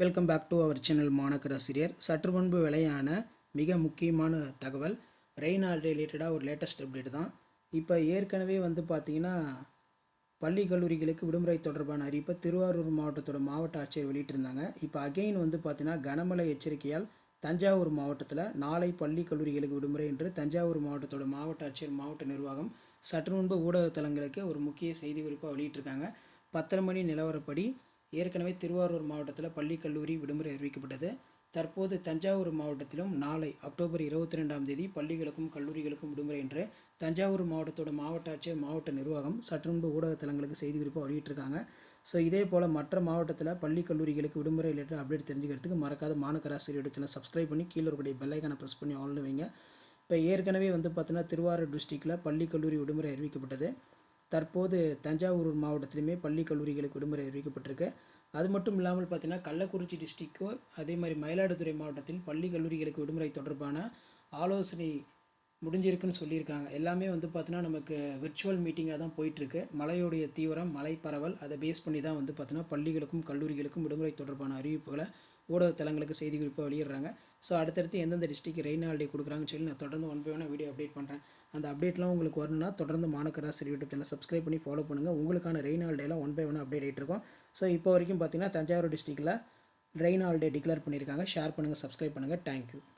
Welcome back to our channel மாணக்கராசிரியர் சற்று முன்பு விலையான மிக முக்கியமான தகவல் ரெயின் ஆல் ரிலேட்டடாக ஒரு லேட்டஸ்ட் அப்டேட் தான். இப்போ ஏற்கனவே வந்து பார்த்தீங்கன்னா பள்ளி கல்லூரிகளுக்கு விடுமுறை தொடர்பான அறிவிப்பை திருவாரூர் மாவட்டத்தோட மாவட்ட ஆட்சியர் வெளியிட்டிருந்தாங்க. இப்போ அகெயின் வந்து பார்த்தீங்கன்னா கனமழை எச்சரிக்கையால் தஞ்சாவூர் மாவட்டத்தில் நாளை பள்ளி கல்லூரிகளுக்கு விடுமுறை என்று தஞ்சாவூர் மாவட்டத்தோட மாவட்ட ஆட்சியர் மாவட்ட நிர்வாகம் சற்று முன்பு ஊடக தளங்களுக்கு ஒரு முக்கிய செய்தி குறிப்பாக வெளியிட்டிருக்காங்க. பத்தரை மணி நிலவரப்படி ஏற்கனவே திருவாரூர் மாவட்டத்தில் பள்ளி கல்லூரி விடுமுறை அறிவிக்கப்பட்டது. தற்போது தஞ்சாவூர் மாவட்டத்திலும் நாளை அக்டோபர் இருபத்தி ரெண்டாம் தேதி பள்ளிகளுக்கும் கல்லூரிகளுக்கும் விடுமுறை என்று தஞ்சாவூர் மாவட்டத்தோட மாவட்ட ஆட்சியர் மாவட்ட நிர்வாகம் சற்று முன்பு ஊடகத்தலங்களுக்கு செய்தி குறிப்பாக வெளியிட்டிருக்காங்க. ஸோ இதே போல் மற்ற மாவட்டத்தில் பள்ளி கல்லூரிகளுக்கு விடுமுறை ரிலேட்டட் அப்டேட் தெரிஞ்சுக்கிறதுக்கு மறக்காத மாநகராசிரியர் சேனல் சப்ஸ்கிரைப் பண்ணி கீழே இருக்கக்கூடிய பெல்லைக்கான ப்ரெஸ் பண்ணி ஆன்லைன் வைங்க. இப்போ ஏற்கனவே வந்து பார்த்தீங்கன்னா திருவாரூர் டிஸ்ட்ரிக்டில் பள்ளி கல்லூரி விடுமுறை அறிவிக்கப்பட்டது. தற்போது தஞ்சாவூர் மாவட்டத்திலுமே பள்ளி கல்லூரிகளுக்கு விடுமுறை அறிவிக்கப்பட்டிருக்கு. அது மட்டும் இல்லாமல் பார்த்தீங்கன்னா கள்ளக்குறிச்சி டிஸ்ட்ரிக்கும் அதே மாதிரி மயிலாடுதுறை மாவட்டத்தில் பள்ளி கல்லூரிகளுக்கு விடுமுறை தொடர்பான ஆலோசனை முடிஞ்சிருக்குன்னு சொல்லியிருக்காங்க. எல்லாமே வந்து பார்த்தீங்கன்னா நமக்கு விர்ச்சுவல் மீட்டிங்காக தான் போயிட்டுருக்கு. மழையுடைய தீவிரம் மழை பரவல் அதை பேஸ் பண்ணி தான் வந்து பார்த்தீங்கன்னா பள்ளிகளுக்கும் கல்லூரிகளுக்கும் விடுமுறை தொடர்பான அறிவிப்புகளை ஊடகத்தலங்களுக்கு செய்தி குறிப்பாக வெளியிடுறாங்க. ஸோ அடுத்தடுத்து எந்தெந்த டிஸ்ட்ரிக்ட் ரெயின் ஹாலிடே கொடுக்குறாங்கன்னு சொல்லி நான் தொடர்ந்து one by one video update பண்ணுறேன் அந்த அப்டேட்லாம் உங்களுக்கு வரணும்னா தொடர்ந்து மாநகராசிரி யூடியூப் சேனல் சப்ஸ்கிரைப் பண்ணி ஃபாலோ பண்ணுங்கள் உங்களுக்கான ரெயின் ஹாலிடேலாம் ஒன் பை ஒன் அப்டேட் ஆகிட்டு இருக்கும். ஸோ இப்போ வரைக்கும் பார்த்தீங்கன்னா தஞ்சாவூர் டிஸ்ட்ரிக்ட்டில் ரெயின் ஹாலிடே டிக்ளேர் பண்ணியிருக்காங்க. ஷேர் பண்ணுங்கள் சப்ஸ்கிரைப் பண்ணுங்கள் தேங்க்யூ